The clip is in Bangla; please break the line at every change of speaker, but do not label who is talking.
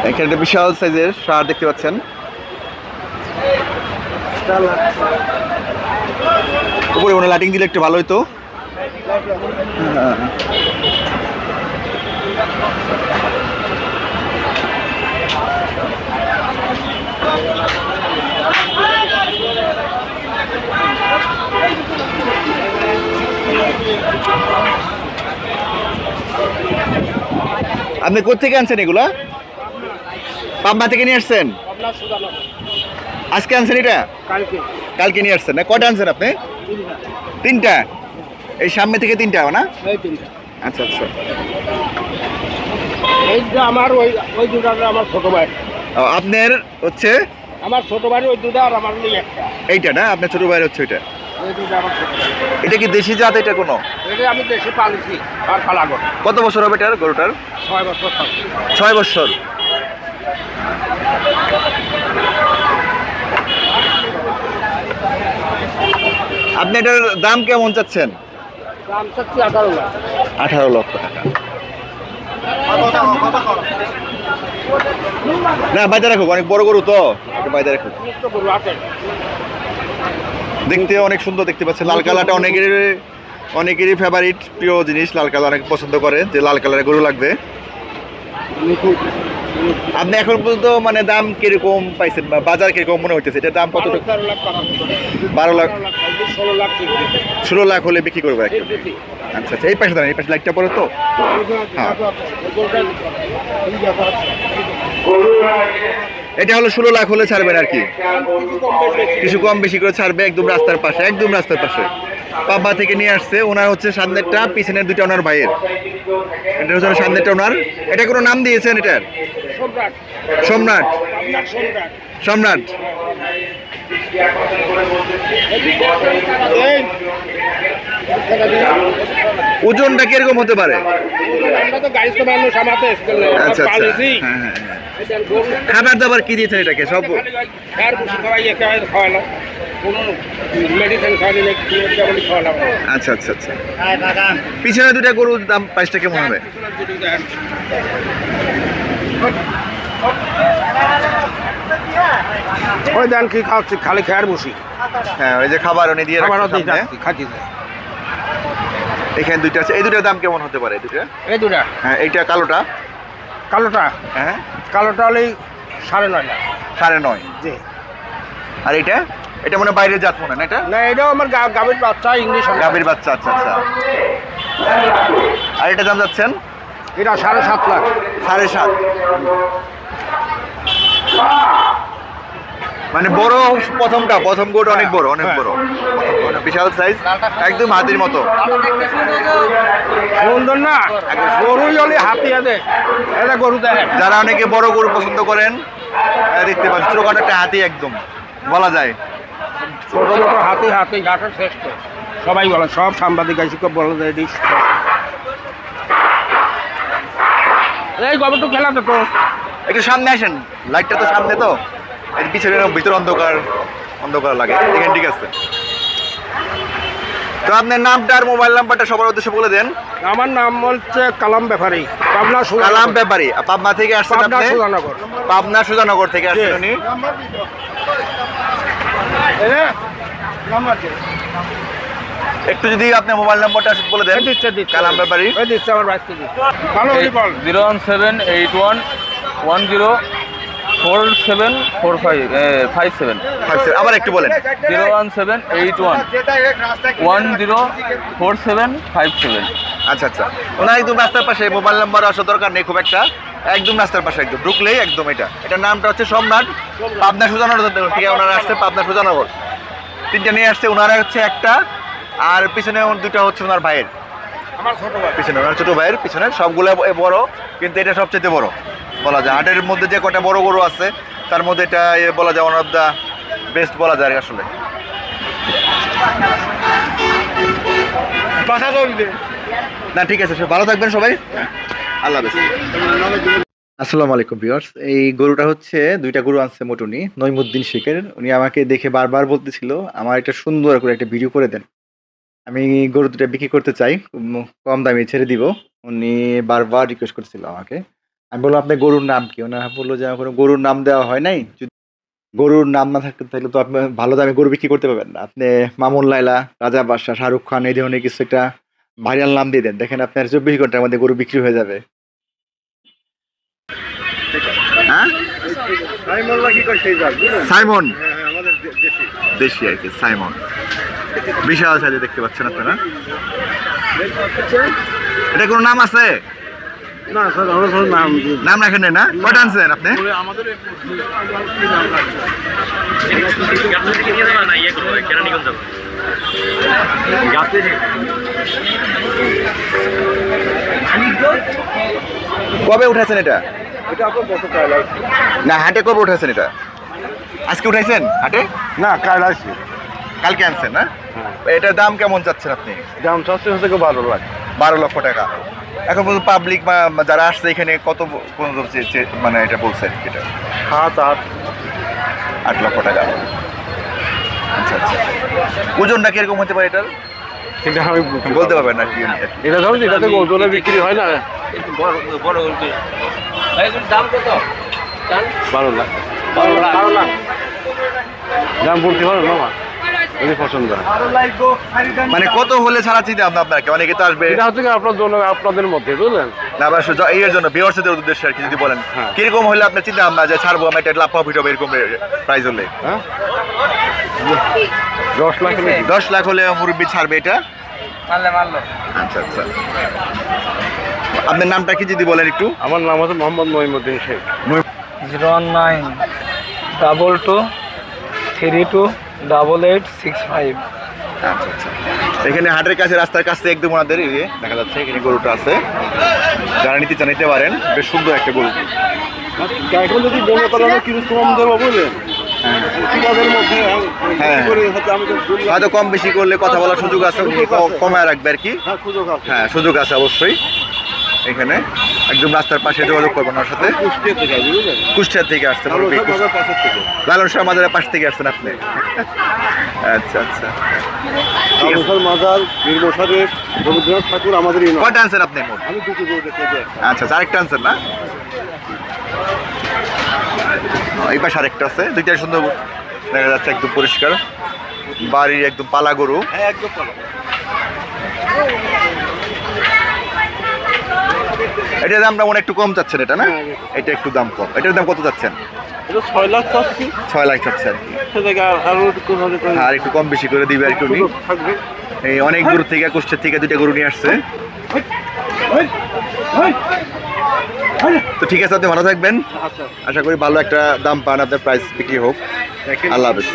এখানে একটা বিশাল সাইজের সার দেখতে পাচ্ছেন উপরে মনে লাইটিং দিলে একটু ভালো হ্যাঁ। আপনি কোথেকে আনছেন এগুলা পাম্বা থেকে নিয়ে আসছেন? আজকে আনছেন এটা?
কালকে।
নিয়ে আসছেন। না কটা আনছেন আপনি? তিনটা। এই সামনে থেকে তিনটা না? আচ্ছা আচ্ছা।
আমার ওই ওই দুটা আমার ছোট ভাই।
আপনার হচ্ছে?
আমার ছোট ভাই ওই দুটা আর আমার ওই একটা।
এইটা না? আপনার ছোট ভাইয়ের হচ্ছে
ভাই।
এটা কি দেশি জাত এটা কোনো?
এটা আমি দেশে পালিছি আর পালাগর
কত বছর হবে এটার গরুটার?
ছয় বছর
ছয় বছর। আপনি এটার দাম কেমন চাচ্ছেন?
দাম চাচ্ছি আঠারো লাখ।
আঠারো লক্ষ টাকা। না বাইরে রাখুক অনেক বড় গরু তো।
করব আছে।
দেখতে অনেক সুন্দর দেখতে পাচ্ছেন লাল কালারটা অনেকের অনেকেরই ফেভারিট প্রিয় জিনিস লাল কালার অনেক পছন্দ করে যে লাল কালারের গরু লাগবে। আপনি এখন পর্যন্ত মানে দাম কীরকম পাইছেন বা বাজার কীরকম মনে হইতেছে? এটার দাম কত
বারো লাখ ষোলো লাখ
হলে বিক্রি করবে আচ্ছা আচ্ছা এই পাশে দাঁড়ান এই পাশে লাইটটা পড়ে তো? হ্যাঁ। এটা হলো ষোলো লাখ হলে ছাড়বেন আর কি। কিছু কম বেশি করে ছাড়বে একদম রাস্তার পাশে একদম রাস্তার পাশে। পাব্বা থেকে নিয়ে আসছে। ওনার হচ্ছে সামনেরটা পিছনের দুইটা ওনার ভাইয়ের। এটা হচ্ছে সামনেরটা ওনার। এটা কোনো নাম দিয়েছেন এটার?
সম্রাট।
সম্রাট। ওজনটা কীরকম হতে পারে? আচ্ছা আচ্ছা। হ্যাঁ হ্যাঁ হ্যাঁ। খাবার দাবার কি দিয়েছেন এটাকে? সব। আচ্ছা আচ্ছা আচ্ছা। পিছনে দুটা গরুর দাম প্রাইসটা কেমন হবে?
ওই দেন কি খাওয়াচ্ছি খালি খেয়ার বসি।
হ্যাঁ ওই যে খাবার উনি দিয়ে
খাচ্ছি
এখানে দুইটা আছে। এই দুটার দাম কেমন হতে পারে? দুটা
এই দুটা
হ্যাঁ এইটা কালোটা?
কালোটা?
হ্যাঁ।
কালোটা হলেই সাড়ে নয় লাখ।
সাড়ে নয়।
জি।
আর এটা? এটা মনে হয় বাইরের জাত মনে না এটা?
না এটাও আমার গাভীর বাচ্চা ইংলিশ।
গাভীর বাচ্চা আচ্ছা আচ্ছা। আর এটা দাম যাচ্ছেন?
এটা সাড়ে সাত লাখ।
সাড়ে সাত। মানে বড় প্রথমটা প্রথম গোট অনেক বড় অনেক বড়। বিশাল সাইজ একদম হাতির মতো।
সুন্দর না? গরুই হলে হাতি এটা গরু
যারা অনেকে বড় গরু পছন্দ করেন দেখতে পাচ্ছেন ছোটখাটো একটা হাতি একদম বলা যায়।
ছোট মোটো হাতি হাতি ঘাটের শ্রেষ্ঠ। সবাই বলে সব সাংবাদিক আইসি বলে যে এটি। এই গল্পটা খেলাতে তো
একটু সামনে আসেন লাইটটা তো সামনে তো। এর পিছনে ভিতর অন্ধকার অন্ধকার লাগে। এখানে ঠিক আছে। তো আপনার নামটা আর মোবাইল নাম্বারটা সবার উদ্দেশ্যে বলে দেন।
আমার নাম হচ্ছে কালাম ব্যাপারী। পাবনা
কালাম ব্যাপারী। পাবনা থেকে আসছেন আপনি? পাবনা সুজানগর থেকে আসছেন উনি। একটু যদি আপনি মোবাইল নাম্বারটা বলে দেন। কালাম ব্যাপারী।
দিচ্ছে আমার বাইশকে দিচ্ছে। ভালো হলি বল।
Zero one seven eight one one zero four seven four five five seven
আচ্ছা, আবার একটু বলেন।
Zero one seven eight one one zero four seven five seven
আচ্ছা আচ্ছা। ওনার একদম রাস্তার পাশে মোবাইল নাম্বার আসার দরকার নেই খুব একটা। একদম রাস্তার পাশে একদম। ঢুকলেই একদম এটা। এটার নামটা হচ্ছে সোমনাথ। পাবনা সুজানগর থেকে ওনারা আসছে পাবনা সুজানগর তিনটা নিয়ে আসছে ওনারা হচ্ছে একটা। আর পিছনে দুটো হচ্ছে ওনার ভাইয়ের।
আমার ছোট ভাই।
পিছনে ওনার ছোট ভাইয়ের পিছনে সবগুলো বড় কিন্তু এটা সবচেয়ে বড়। বলা যায়। হাটের মধ্যে যে কটা বড় গরু আছে তার মধ্যে এটা বলা যায় ওয়ান অফ দ্য বেস্ট বলা যায় আসলে। না ঠিক আছে ভালো থাকবেন সবাই। আল্লাহ হাফেজ। আসসালামু আলাইকুম ভিউয়ার্স। এই গরুটা হচ্ছে দুইটা গরু আনছে মোটুনি নইমুদ্দিন শেখের। উনি আমাকে দেখে বারবার বলতেছিল আমার একটা সুন্দর করে একটা ভিডিও করে দেন। আমি গরু দুটা বিক্রি করতে চাই কম দামে ছেড়ে দিব। উনি বারবার রিকোয়েস্ট করছিল আমাকে। আমি বললাম আপনার গরুর নাম কি? ওনারা বলল যে কোনো গরুর নাম দেওয়া হয় নাই। যদি গরুর নাম না থাকতে তাহলে তো আপনি ভালো দামে গরু বিক্রি করতে পারবেন না। আপনি মামুন লাইলা রাজা বাদশাহ শাহরুখ খান এই ধরনের কিছু একটা ভাইরাল নাম দিয়ে দেন। দেখেন আপনার চব্বিশ ঘণ্টার মধ্যে গরু বিক্রি হয়ে যাবে। হ্যাঁ? সাইমন দেশি। আর কি সাইমন। বিশাল সাইজে দেখতে পাচ্ছেন আপনারা। এটা কোনো নাম আছে?
না স্যার আমরা স্যার নাম
নাম রাখেন না? কয়টা আনছেন আপনি? কবে উঠেছেন এটা? না হাটে কবে উঠেছেন এটা? আজকে উঠাইছেন হাটে?
না কাল আছে
কালকে আনছেন না? এটার দাম কেমন চাচ্ছেন আপনি?
দাম চারশো থেকে বারো লাখ
বারো লক্ষ টাকা। এখন পর্যন্ত পাবলিক বা যারা আসছে এখানে কত পর্যন্ত মানে এটা বলছেন এটা?
সাত আট।
আট লক্ষ টাকা। আচ্ছা আচ্ছা। ওজনটা কীরকম হতে পারে এটার?
এটা আমি
বলতে পারবেন না। কি
এটা ধরুন এটা থেকে ওজনে বিক্রি হয় না? বড় বারো লাখ। বারো লাখ। দাম বলতে পারো মামা যদি পছন্দ। হয়
মানে কত হলে ছাড়া চিন্তা ভাবনা আপনাকে? অনেকে তো আসবে
এটা হচ্ছে কি আপনার জন্য আপনাদের মধ্যে বুঝলেন?
না আবার এর জন্য বিয়ার্সদের উদ্দেশ্যে আর কি যদি বলেন।
হ্যাঁ।
কীরকম হলে আপনার চিন্তা ভাবনা যে ছাড়বো আমি এটা লাভ প্রফিট হবে এরকম প্রাইস হলে?
হ্যাঁ? দশ লাখ হলে
দশ লাখ হলে মুরব্বী ছাড়বে এটা?
মারলে মারলো।
আচ্ছা আচ্ছা। আপনার নামটা কি যদি বলেন একটু?
আমার নাম হচ্ছে Mohammad Mahimuddin Sheikh.
Zero one nine double two three two double eight six five.
আচ্ছা আচ্ছা। এখানে হাটের কাছে রাস্তার কাছে একদম ওনাদের এই যে দেখা যাচ্ছে এখানে গরুটা আছে। যারা নিতে চান নিতে পারেন। বেশ সুন্দর একটা গরু।
এখন যদি মনে করেন কিছু কম দেবো বুঝলেন মধ্যে
হ্যাঁ।
হয়তো আমি তো বললাম,
হয়তো কম বেশি করলে কথা বলার সুযোগ আছে কমায় রাখবে আর কি।
হ্যাঁ সুযোগ আছে।
হ্যাঁ সুযোগ আছে অবশ্যই। এখানে। একদম রাস্তার পাশে যোগাযোগ করবেন ওনার সাথে।
কুষ্টিয়ার থেকে
আসছেন লালন শাহ মাজারের পাশ থেকে আসছেন আপনি। আচ্ছা আচ্ছা।
মাজার রবীন্দ্রনাথ ঠাকুর আমাদের।
কয়টা আনছেন আপনি
আমি দুটো
আচ্ছা আচ্ছা, আরেকটা আনছেন না? এই পাশে আরেকটা আছে। দুইটাই সুন্দর দেখা যাচ্ছে একদম পরিষ্কার। বাড়ির একদম পালা গরু।
হ্যাঁ একদম
এটার দামটা মনে একটু কম চাচ্ছেন এটা না?
হ্যাঁ,
এটা একটু দাম কম। এটার দাম কত চাচ্ছেন?
ছয় লাখ চাচ্ছি।
ছয় লাখ চাচ্ছেন। আর
একটু
কম বেশি করে দিবে আর একটু এই অনেক দূর থেকে থেকে দুইটা গরু নিয়ে আসছে। তো ঠিক আছে আপনি ভালো থাকবেন।
আচ্ছা।
আশা করি ভালো একটা দাম পান আপনার প্রাইস বিক্রি হোক। আল্লাহ হাফেজ।